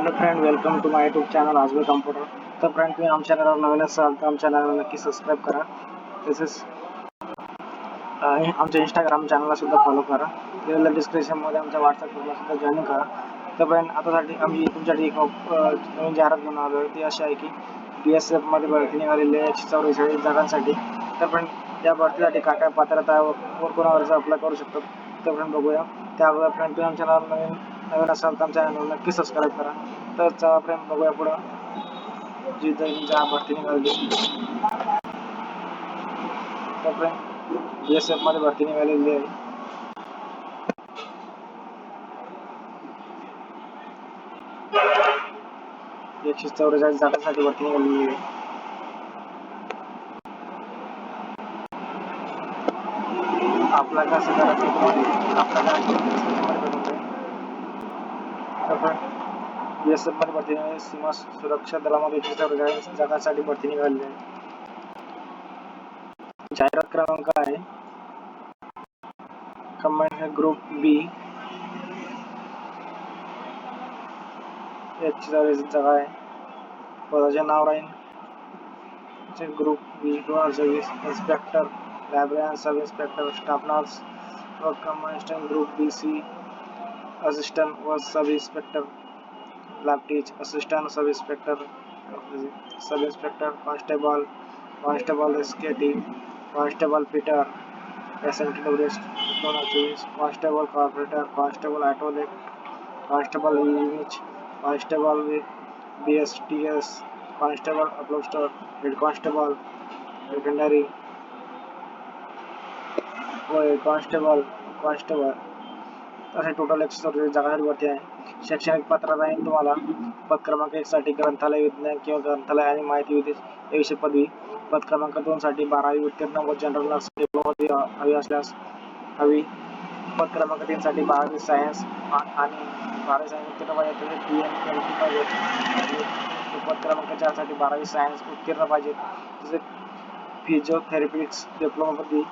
Hello friend welcome to my YouTube channel Ajbe computer तर friend तुम्ही आमच्या चॅनलवर नवीन असाल तर आमच्या चॅनलला नक्की सबस्क्राईब करा. तसेच आमच्या इंस्टाग्राम चॅनलला सुद्धा फॉलो करा. दिलेल्या डिस्क्रिप्शनमध्ये आमच्या व्हॉट्सअप ग्रुपला सुद्धा जॉईन करा. तर फ्रेंड आतासाठी आम्ही तुमच्यासाठी एक नवीन जाहिरात घेऊन आलो आहे ती अशी आहे की बी एस एफमध्ये भरती निघालेली आहे एकशे चौवेचाळीस जागांसाठी. तर फ्रेंड त्या भरतीसाठी काय काय पात्रता व कोणावर अर्ज अप्लाय करू शकतो? तर फ्रेंड बघूया. त्या अगोदर फ्रेंड तुम्ही आमच्या नवीन नवीन असाल तर आमच्या चॅनल नक्की सबस्क्राईब करा. तर चला फ्रेंड बघूया पुढं. जी ज्या भरती निघाली तर फ्रेंड बी एस एफमध्ये भरती निघालेली आहे. एकशे चौवेचाळीस जागांसाठी भरती निघालेली आहे. आपला कसं करायचं? तुम्हाला आपला बी एस एफमध्ये भरती सीमा सुरक्षा दलामध्ये एकशे चौवेचाळीस जागांसाठी भरती निघालेली आहे. जाहिरात क्रमांक आहे. कमांड कंबाईन ग्रुप बी एकशे जागा आहे. पदाचे नाव राहील. ग्रुप बी दोन सर्व्हिस चोवीस inspector librarian sub inspector staff nurse व command group B C assistant व sub inspector lab teach assistant sub inspector sub inspector constable constable SKT constable fitter S M T W S दोन हजार चोवीस constable corporator constable ॲटोलेट constable असे total एकशे चौवेचाळीस जागांसाठी भरती आहे. शैक्षणिक पात्रता आहे तुम्हाला. पद क्रमांक एक साठी ग्रंथालय विज्ञान किंवा ग्रंथालय आणि माहिती विदेश या विषय पदवी. पद क्रमांक दोन साठी बारावी उत्तीर्ण व जनरल नर्स डिप्लोमा हवी असल्यास हवी. पद क्रमांक तीन साठी बारावी सायन्स आणि बारावी सायन्स उत्तीर्ण पाहिजे तसेच एम टी पाहिजे. पद क्रमांक चारसाठी बारावी सायन्स उत्तीर्ण पाहिजे. तसेच फिजिओथेरपिक्स डिप्लोमा पदवी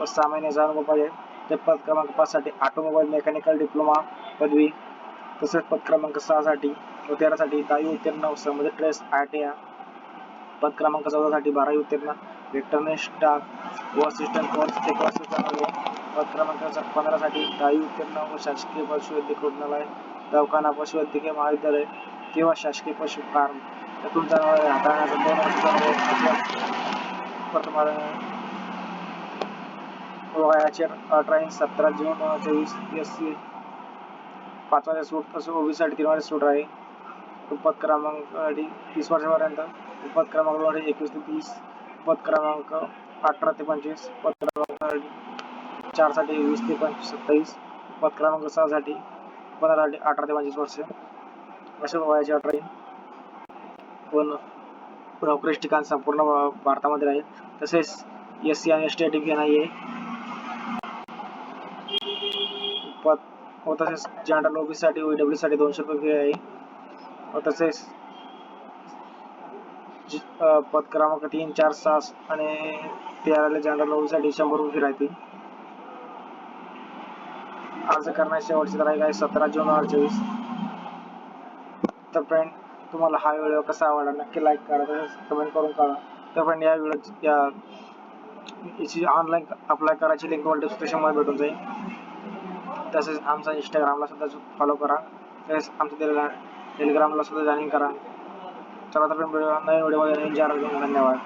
व सहा महिन्याचा पाहिजे. ते पद क्रमांक पाच साठी ऑटोमोबाईल मेकॅनिकल डिप्लोमा पदवी तसेच पद क्रमांक सहा साठी तेरा साठी दहावी उत्तीर्ण व संबंधित ट्रेस आय टी आय पद क्रमांक चौदा साठी बारावी उत्तीर्ण वेक्टरने स्टाफ व असिस्टंट कोर्स एक वर्ष पद क्रमांक पंधरा साठी दहावी उत्तीर्ण व शासकीय पशुवैद्यक रुग्णालय दवाखाना पशुवैद्यकीय महाविद्यालय किंवा शासकीय पशु फार्म. यातून जनावरे हाताळण्याचा दोन प्रथम अनुभव वयाचे अठरा इंच सतरा जून दोन हजार चोवीस एस सी पाच सूट तसं ओबीसाठी तीन वर्ष सूट आहे. पद क्रमांक डी तीस वर्षापर्यंत. पद क्रमांक दोन एकवीस ते तीस. पद क्रमांक अठरा ते पंचवीस. पद क्रमांक चारसाठी वीस ते पंचवीस सत्तावीस. पद क्रमांक सहासाठी पंधरासाठी अठरा ते पंचवीस वर्ष. अशा वयाचे अठरा पण नोकरीस ठिकाण संपूर्ण भारतामध्ये राहील तसेच एस सी आणि एस टी घे आहे पद व तसेच जनरल ओबीसी साठी साठी दोनशे रुपये फी आहे. व तसेच पद क्रमांक तीन चार सहा आणि तेराला जनरल ओबीसी साठी शंभर रुपये फी राहते अर्ज करण्याची शेवटची तारीख आहे सतरा जून हजार चोवीस. तर फ्रेंड तुम्हाला हा व्हिडिओ कसा आवडला नक्की लाईक करा तसेच कमेंट करून कळा तर फ्रेंड या व्हिडिओ या याची ऑनलाईन अप्लाय करायची लिंक तुम्हाला डिस्क्रिप्शनमध्ये भेटून जाईल. तसेच आमचा इंस्टाग्रामला सुद्धा फॉलो करा. तसेच आमचं टेलिग्राम टेलिग्रामला सुद्धा जॉईन करा. चला तर नवीन व्हिडिओमध्ये नवीन जाहिरात धन्यवाद.